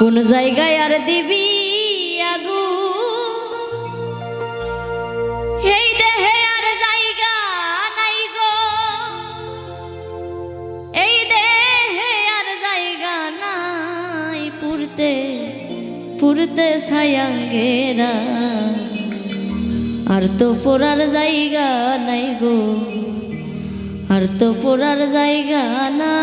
কোন জায়গায় আর দিবি আগু? এই দেহে আর জায়গা নাই গো। এই দেহে আর জায়গা নাই পুরতে পুরতে ছায়াঙ্গেরা আর তো পড়ার জায়গা নাই গো, আর তো পড়ার জায়গা না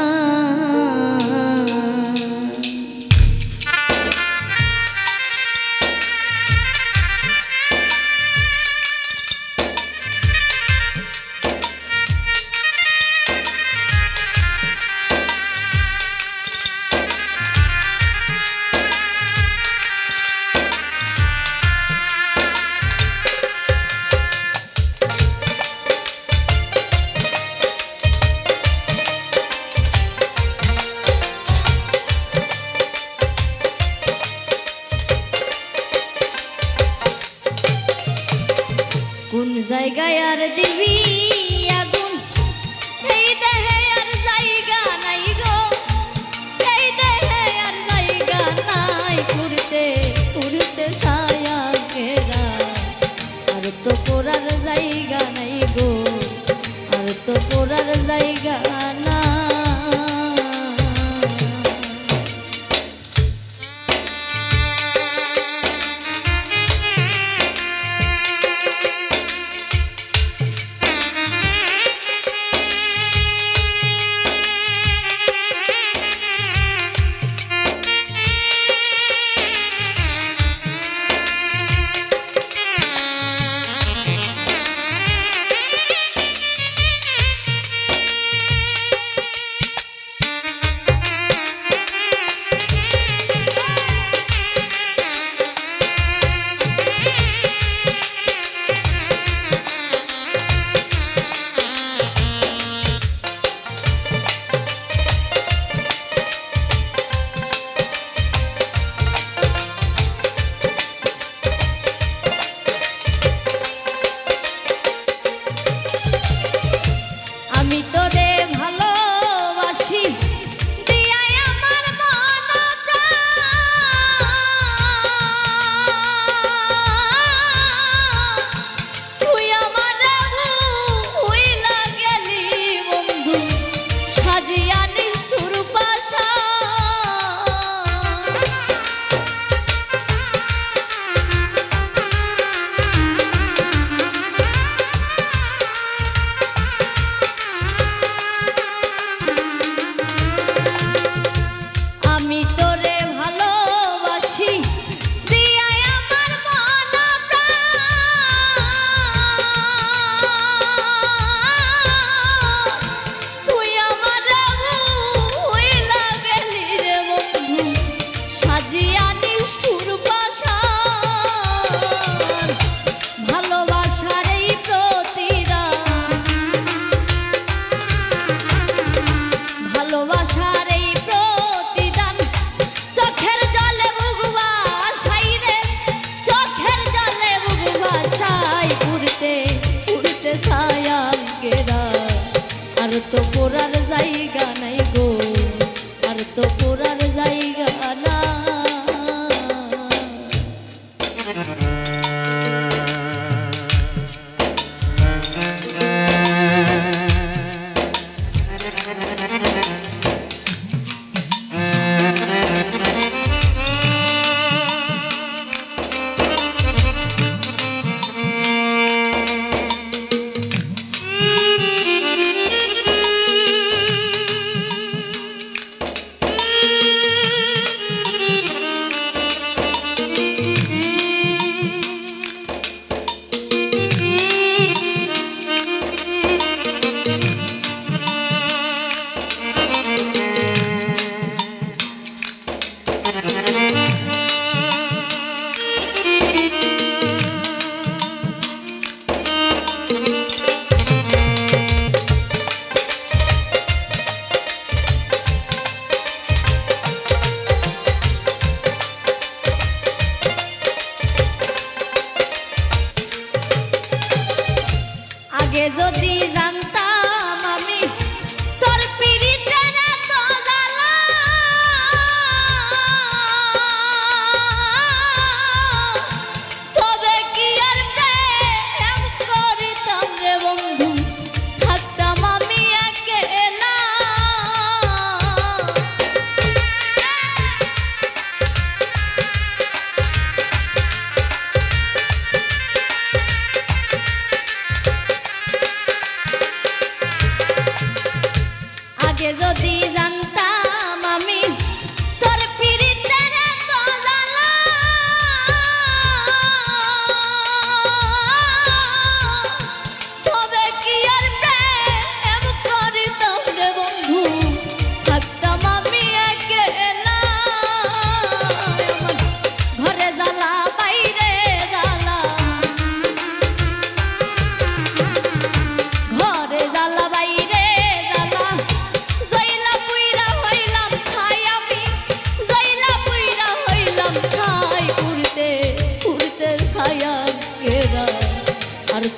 যদি জান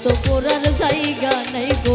তো পোড়ার জায়গা নাই গো।